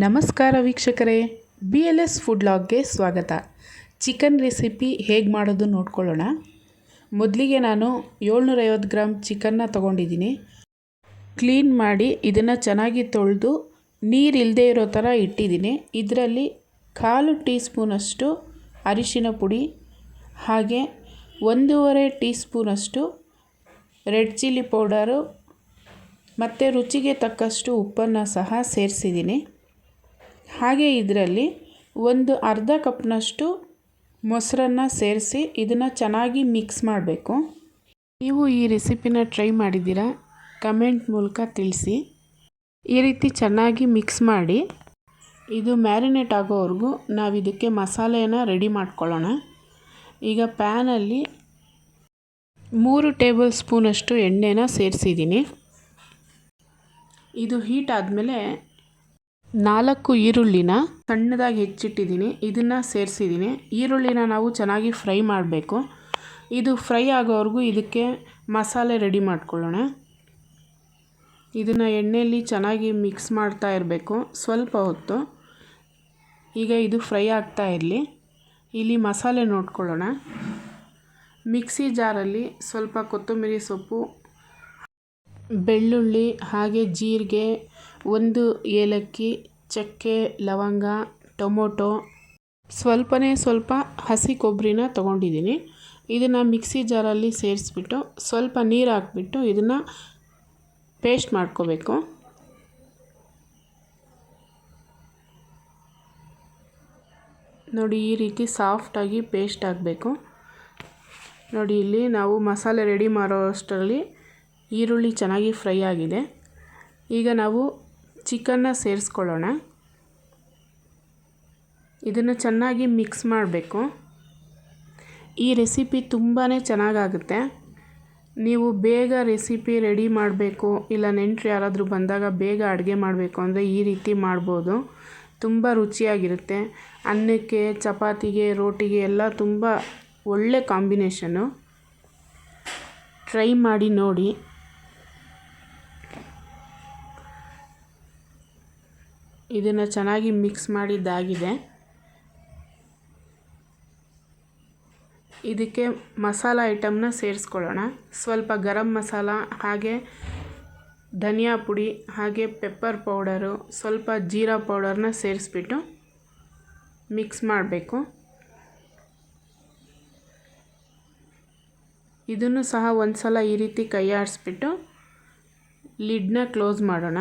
ನಮಸ್ಕಾರ ವೀಕ್ಷಕರೇ B L S food ಲಾಗ್ಗೆ ಸ್ವಾಗತ. ಚಿಕನ್ ರೆಸಿಪಿ ಹೇಗೆ ಮಾಡೋದು ನೋಡ್ಕೊಳ್ಳೋಣ. ಮೊದಲಿಗೆ ನಾನು ಏಳ್ನೂರೈವತ್ತು ಗ್ರಾಮ್ ಚಿಕನ್ನ ತೊಗೊಂಡಿದ್ದೀನಿ. ಕ್ಲೀನ್ ಮಾಡಿ ಇದನ್ನು ಚೆನ್ನಾಗಿ ತೊಳೆದು ನೀರು ಇಲ್ಲದೆ ಇರೋ ಥರ ಇಟ್ಟಿದ್ದೀನಿ. ಇದರಲ್ಲಿ ಕಾಲು ಟೀ ಸ್ಪೂನಷ್ಟು ಅರಿಶಿನ ಪುಡಿ, ಹಾಗೆ ಒಂದೂವರೆ ಟೀ ಸ್ಪೂನಷ್ಟು ರೆಡ್ ಚಿಲ್ಲಿ ಪೌಡರು ಮತ್ತು ರುಚಿಗೆ ತಕ್ಕಷ್ಟು ಉಪ್ಪನ್ನು ಸಹ ಸೇರಿಸಿದ್ದೀನಿ. ಹಾಗೆ ಇದರಲ್ಲಿ ಒಂದು ಅರ್ಧ ಕಪ್ನಷ್ಟು ಮೊಸರನ್ನು ಸೇರಿಸಿ ಇದನ್ನು ಚೆನ್ನಾಗಿ ಮಿಕ್ಸ್ ಮಾಡಬೇಕು. ನೀವು ಈ ರೆಸಿಪಿನ ಟ್ರೈ ಮಾಡಿದ್ದೀರಾ? ಕಮೆಂಟ್ ಮೂಲಕ ತಿಳಿಸಿ. ಈ ರೀತಿ ಚೆನ್ನಾಗಿ ಮಿಕ್ಸ್ ಮಾಡಿ ಇದು ಮ್ಯಾರಿನೇಟ್ ಆಗೋವರೆಗೂ ನಾವು ಇದಕ್ಕೆ ಮಸಾಲೆಯನ್ನು ರೆಡಿ ಮಾಡ್ಕೊಳ್ಳೋಣ. ಈಗ ಪ್ಯಾನಲ್ಲಿ ಮೂರು ಟೇಬಲ್ ಸ್ಪೂನಷ್ಟು ಎಣ್ಣೆನ ಸೇರಿಸಿದ್ದೀನಿ. ಇದು ಹೀಟ್ ಆದಮೇಲೆ ನಾಲ್ಕು ಈರುಳ್ಳಿನ ಸಣ್ಣದಾಗಿ ಹೆಚ್ಚಿಟ್ಟಿದ್ದೀನಿ. ಇದನ್ನು ಸೇರಿಸಿದ್ದೀನಿ. ಈರುಳ್ಳಿನ ನಾವು ಚೆನ್ನಾಗಿ ಫ್ರೈ ಮಾಡಬೇಕು. ಇದು ಫ್ರೈ ಆಗೋವರೆಗೂ ಇದಕ್ಕೆ ಮಸಾಲೆ ರೆಡಿ ಮಾಡ್ಕೊಳ್ಳೋಣ. ಇದನ್ನು ಎಣ್ಣೆಯಲ್ಲಿ ಚೆನ್ನಾಗಿ ಮಿಕ್ಸ್ ಮಾಡ್ತಾ ಇರಬೇಕು. ಸ್ವಲ್ಪ ಹೊತ್ತು. ಈಗ ಇದು ಫ್ರೈ ಆಗ್ತಾ ಇರಲಿ. ಇಲ್ಲಿ ಮಸಾಲೆ ನೋಡ್ಕೊಳ್ಳೋಣ. ಮಿಕ್ಸಿ ಜಾರಲ್ಲಿ ಸ್ವಲ್ಪ ಕೊತ್ತಂಬರಿ ಸೊಪ್ಪು, ಬೆಳ್ಳುಳ್ಳಿ, ಹಾಗೆ ಜೀರಿಗೆ ಒಂದು ಏಲಕ್ಕಿ, ಚಕ್ಕೆ, ಲವಂಗ, ಟೊಮೊಟೊ. ಸ್ವಲ್ಪನೇ ಸ್ವಲ್ಪ ಹಸಿ ಕೊಬ್ಬರಿನ ತೊಗೊಂಡಿದ್ದೀನಿ. ಇದನ್ನು ಮಿಕ್ಸಿ ಜಾರಲ್ಲಿ ಸೇರಿಸ್ಬಿಟ್ಟು ಸ್ವಲ್ಪ ನೀರು ಹಾಕ್ಬಿಟ್ಟು ಇದನ್ನು ಪೇಸ್ಟ್ ಮಾಡ್ಕೋಬೇಕು. ನೋಡಿ, ಈ ರೀತಿ ಸಾಫ್ಟಾಗಿ ಪೇಸ್ಟ್ ಆಗಬೇಕು ನೋಡಿ, ಇಲ್ಲಿ ನಾವು ಮಸಾಲೆ ರೆಡಿ ಮಾಡೋ ಅಷ್ಟರಲ್ಲಿ ಈರುಳ್ಳಿ ಚೆನ್ನಾಗಿ ಫ್ರೈ ಆಗಿದೆ. ಈಗ ನಾವು ಚಿಕನ್ನ ಸೇರಿಸ್ಕೊಳ್ಳೋಣ. ಇದನ್ನು ಚೆನ್ನಾಗಿ ಮಿಕ್ಸ್ ಮಾಡಬೇಕು. ಈ ರೆಸಿಪಿ ತುಂಬಾ ಚೆನ್ನಾಗಾಗುತ್ತೆ. ನೀವು ಬೇಗ ರೆಸಿಪಿ ರೆಡಿ ಮಾಡಬೇಕು, ಇಲ್ಲ ನೆಂಟರು ಯಾರಾದರೂ ಬಂದಾಗ ಬೇಗ ಅಡುಗೆ ಮಾಡಬೇಕು ಅಂದರೆ ಈ ರೀತಿ ಮಾಡ್ಬೋದು. ತುಂಬ ರುಚಿಯಾಗಿರುತ್ತೆ. ಅನ್ನಕ್ಕೆ, ಚಪಾತಿಗೆ, ರೋಟಿಗೆ ಎಲ್ಲ ತುಂಬ ಒಳ್ಳೆ ಕಾಂಬಿನೇಷನು ಟ್ರೈ ಮಾಡಿ ನೋಡಿ. ಇದನ್ನು ಚೆನ್ನಾಗಿ ಮಿಕ್ಸ್ ಮಾಡಿದ್ದಾಗಿದೆ. ಇದಕ್ಕೆ ಮಸಾಲ ಐಟಮ್ನ ಸೇರಿಸ್ಕೊಳ್ಳೋಣ. ಸ್ವಲ್ಪ ಗರಂ ಮಸಾಲ, ಹಾಗೆ ಧನಿಯಾ ಪುಡಿ, ಹಾಗೆ ಪೆಪ್ಪರ್ ಪೌಡರು ಸ್ವಲ್ಪ ಜೀರಾ ಪೌಡರ್ನ ಸೇರಿಸ್ಬಿಟ್ಟು ಮಿಕ್ಸ್ ಮಾಡಬೇಕು. ಇದನ್ನು ಸಹ ಒಂದು ಸಲ ಈ ರೀತಿ ಕೈ ಆಡಿಸ್ಬಿಟ್ಟು ಲಿಡ್ನ ಕ್ಲೋಸ್ ಮಾಡೋಣ.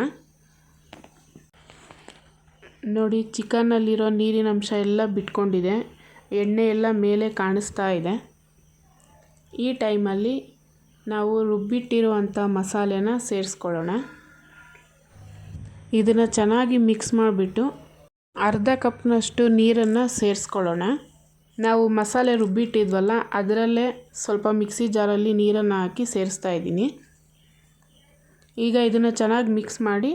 ನೋಡಿ, ಚಿಕನ್ನಲ್ಲಿರೋ ನೀರಿನ ಅಂಶ ಎಲ್ಲ ಬಿಟ್ಕೊಂಡಿದೆ. ಎಣ್ಣೆ ಎಲ್ಲ ಮೇಲೆ ಕಾಣಿಸ್ತಾ ಇದೆ. ಈ ಟೈಮಲ್ಲಿ ನಾವು ರುಬ್ಬಿಟ್ಟಿರುವಂಥ ಮಸಾಲೆನ ಸೇರಿಸ್ಕೊಳ್ಳೋಣ. ಇದನ್ನು ಚೆನ್ನಾಗಿ ಮಿಕ್ಸ್ ಮಾಡಿಬಿಟ್ಟು ಅರ್ಧ ಕಪ್ನಷ್ಟು ನೀರನ್ನು ಸೇರಿಸ್ಕೊಳ್ಳೋಣ. ನಾವು ಮಸಾಲೆ ರುಬ್ಬಿಟ್ಟಿದ್ವಲ್ಲ, ಅದರಲ್ಲೇ ಸ್ವಲ್ಪ ಮಿಕ್ಸಿ ಜಾರಲ್ಲಿ ನೀರನ್ನು ಹಾಕಿ ಸೇರಿಸ್ತಾ ಇದ್ದೀನಿ. ಈಗ ಇದನ್ನು ಚೆನ್ನಾಗಿ ಮಿಕ್ಸ್ ಮಾಡಿ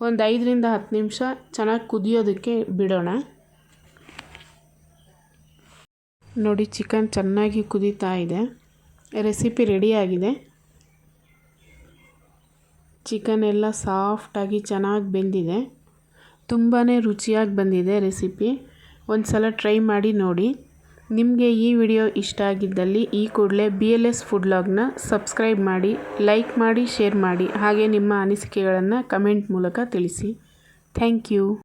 ಒಂದು ಐದರಿಂದ ಹತ್ತು ನಿಮಿಷ ಚೆನ್ನಾಗಿ ಕುದಿಯೋದಕ್ಕೆ ಬಿಡೋಣ. ನೋಡಿ, ಚಿಕನ್ ಚೆನ್ನಾಗಿ ಕುದೀತಾ ಇದೆ. ರೆಸಿಪಿ ರೆಡಿಯಾಗಿದೆ ಚಿಕನ್ ಎಲ್ಲ ಸಾಫ್ಟಾಗಿ ಚೆನ್ನಾಗಿ ಬೆಂದಿದೆ. ತುಂಬಾ ರುಚಿಯಾಗಿ ಬಂದಿದೆ ರೆಸಿಪಿ. ಒಂದು ಸಲ ಟ್ರೈ ಮಾಡಿ ನೋಡಿ. ನಿಮಗೆ ಈ ವಿಡಿಯೋ ಇಷ್ಟ ಆಗಿದ್ದಲ್ಲಿ ಈ ಕೂಡಲೇ ಬಿ ಎಲ್ ಎಸ್ ಫುಡ್ ಲಾಗ್ನ ಸಬ್ಸ್ಕ್ರೈಬ್ ಮಾಡಿ ಲೈಕ್ ಮಾಡಿ ಶೇರ್ ಮಾಡಿ, ಹಾಗೆ ನಿಮ್ಮ ಅನಿಸಿಕೆಗಳನ್ನು ಕಮೆಂಟ್ ಮೂಲಕ ತಿಳಿಸಿ. Thank you